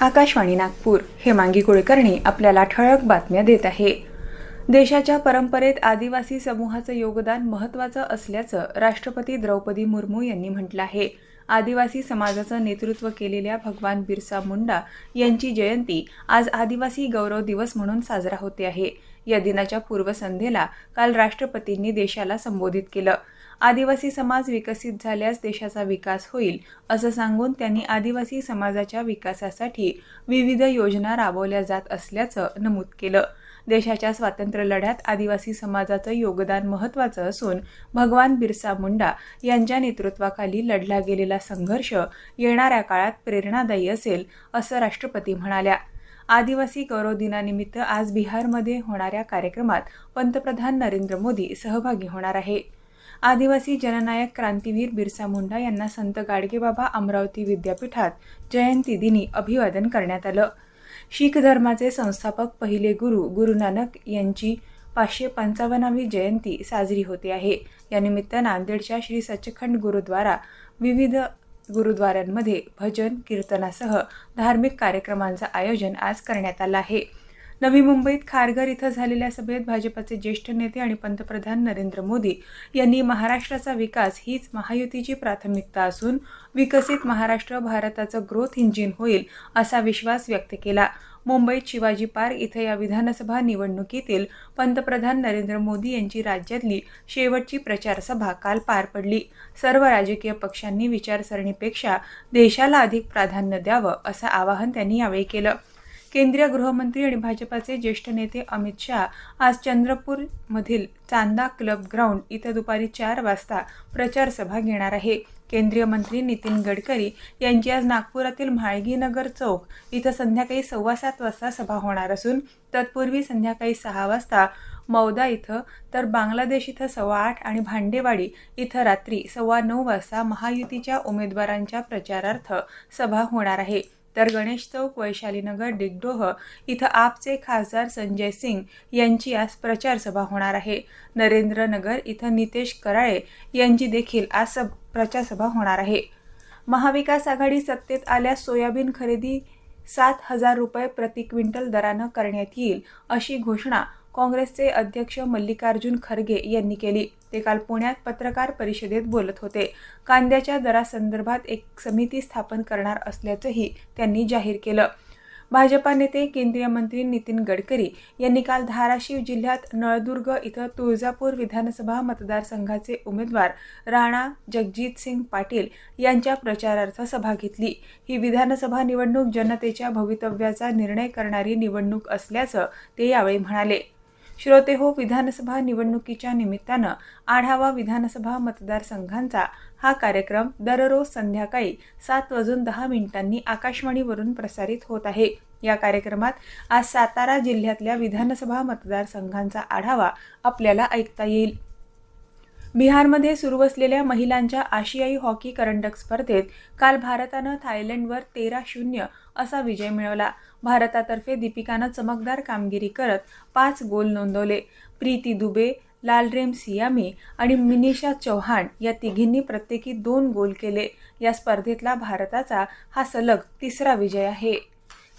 आकाशवाणी नागपूर हेमांगी कुळकर्णी आपल्याला ठळक बातम्या देत आहे. देशाच्या परंपरेत आदिवासी समूहाचं योगदान महत्त्वाचं असल्याचं राष्ट्रपती द्रौपदी मुर्मू यांनी म्हटलं आहे. आदिवासी समाजाचं नेतृत्व केलेल्या भगवान बिरसा मुंडा यांची जयंती आज आदिवासी गौरव दिवस म्हणून साजरा होते आहे. या दिनाच्या पूर्वसंध्येला काल राष्ट्रपतींनी देशाला संबोधित केलं. आदिवासी समाज विकसित झाल्यास देशाचा विकास होईल असं सांगून त्यांनी आदिवासी समाजाच्या विकासासाठी विविध योजना राबवल्या जात असल्याचं नमूद केलं. देशाच्या स्वातंत्र्य लढ्यात आदिवासी समाजाचं योगदान महत्त्वाचं असून भगवान बिरसा मुंडा यांच्या नेतृत्वाखाली लढला गेलेला संघर्ष येणाऱ्या काळात प्रेरणादायी असेल असं राष्ट्रपती म्हणाल्या. आदिवासी गौरव दिनानिमित्त आज बिहारमध्ये होणाऱ्या कार्यक्रमात पंतप्रधान नरेंद्र मोदी सहभागी होणार आहे. आदिवासी जननायक क्रांतीवीर बिरसा मुंडा यांना संत गाडगेबाबा अमरावती विद्यापीठात जयंती दिनी अभिवादन करण्यात आलं. शीख धर्माचे संस्थापक पहिले गुरु गुरु नानक यांची पाचशे पंचावन्नावी जयंती साजरी होते आहे. यानिमित्त नांदेडच्या श्री सचखंड गुरुद्वारा विविध गुरुद्वारांमध्ये भजन कीर्तनासह धार्मिक कार्यक्रमांचं आयोजन आज करण्यात आलं आहे. नवी मुंबईत खारघर इथं झालेल्या सभेत भाजपचे ज्येष्ठ नेते आणि पंतप्रधान नरेंद्र मोदी यांनी महाराष्ट्राचा विकास हीच महायुतीची प्राथमिकता असून विकसित महाराष्ट्र भारताचं ग्रोथ इंजिन होईल असा विश्वास व्यक्त केला. मुंबईत शिवाजी पार्क इथं या विधानसभा निवडणुकीतील पंतप्रधान नरेंद्र मोदी यांची राज्यातली शेवटची प्रचारसभा काल पार पडली. सर्व राजकीय पक्षांनी विचारसरणीपेक्षा देशाला अधिक प्राधान्य द्यावं असं आवाहन त्यांनी यावेळी केलं. केंद्रीय गृहमंत्री आणि भाजपाचे ज्येष्ठ नेते अमित शाह आज चंद्रपूरमधील चांदा क्लब ग्राउंड इथं दुपारी चार वाजता प्रचार सभा घेणार आहे. केंद्रीय मंत्री नितीन गडकरी यांची आज नागपुरातील म्हाळगीनगर चौक इथं संध्याकाळी सव्वा सात वाजता सभा होणार असून तत्पूर्वी संध्याकाळी सहा वाजता मौदा इथं तर बांगलादेश इथं सव्वा आठ आणि भांडेवाडी इथं रात्री सव्वा नऊ वाजता महायुतीच्या उमेदवारांच्या प्रचारार्थ सभा होणार आहे. तर गणेश चौक वैशालीनगर डिगडोह इथं आपचे खासदार संजय सिंग यांची आज प्रचार सभा होणार आहे. नरेंद्रनगर इथं नितेश कराळे यांची देखील आज सब प्रचारसभा होणार आहे. महाविकास आघाडी सत्तेत आल्यास सोयाबीन खरेदी सात हजार रुपये प्रति क्विंटल दरानं करण्यात येईल अशी घोषणा काँग्रेसचे अध्यक्ष मल्लिकार्जुन खरगे यांनी केली. ते काल पुण्यात पत्रकार परिषदेत बोलत होते. कांद्याच्या दरासंदर्भात एक समिती स्थापन करणार असल्याचंही त्यांनी जाहीर केलं. भाजपा नेते केंद्रीय मंत्री नितीन गडकरी यांनी काल धाराशिव जिल्ह्यात नळदुर्ग इथं तुळजापूर विधानसभा मतदारसंघाचे उमेदवार राणा जगजित सिंग पाटील यांच्या प्रचारार्थ सभा घेतली. ही विधानसभा निवडणूक जनतेच्या भवितव्याचा निर्णय करणारी निवडणूक असल्याचं ते यावेळी म्हणाले. श्रोते हो विधानसभा निवडणुकीच्या निमित्तानं आढावा विधानसभा मतदारसंघांचा हा कार्यक्रम दररोज संध्याकाळी सात वाजून दहा मिनिटांनी आकाशवाणीवरून प्रसारित होत आहे. या कार्यक्रमात आज सातारा जिल्ह्यातल्या विधानसभा मतदारसंघांचा आढावा आपल्याला ऐकता येईल. बिहारमध्ये सुरू असलेल्या महिलांच्या आशियाई हॉकी करंडक स्पर्धेत काल भारतानं थायलंडवर तेरा शून्य असा विजय मिळवला. भारतातर्फे दीपिकानं चमकदार कामगिरी करत पाच गोल नोंदवले. प्रीती दुबे लालरेम सियामी आणि मिनिषा चौहान या तिघींनी प्रत्येकी दोन गोल केले. या स्पर्धेतला भारताचा हा सलग तिसरा विजय आहे.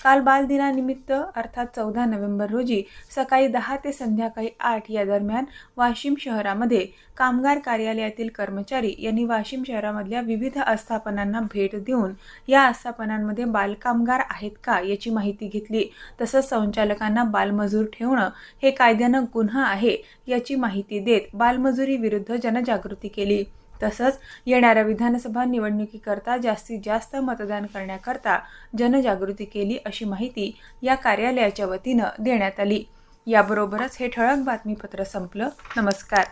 काल बालदिनानिमित्त अर्थात चौदा नोव्हेंबर रोजी सकाळी दहा ते संध्याकाळी आठ या दरम्यान वाशिम शहरामध्ये कामगार कार्यालयातील कर्मचारी यांनी वाशिम शहरामधल्या विविध आस्थापनांना भेट देऊन या आस्थापनांमध्ये बालकामगार आहेत का याची माहिती घेतली. तसंच संचालकांना बालमजूर ठेवणं हे कायद्यानं गुन्हा आहे याची माहिती देत बालमजुरी विरुद्ध जनजागृती केली. तसंच येणाऱ्या विधानसभा निवडणुकीकरता जास्तीत जास्त मतदान करण्याकरता जनजागृती केली अशी माहिती या कार्यालयाच्या वतीनं देण्यात आली. याबरोबरच हे ठळक बातमीपत्र संपलं. नमस्कार.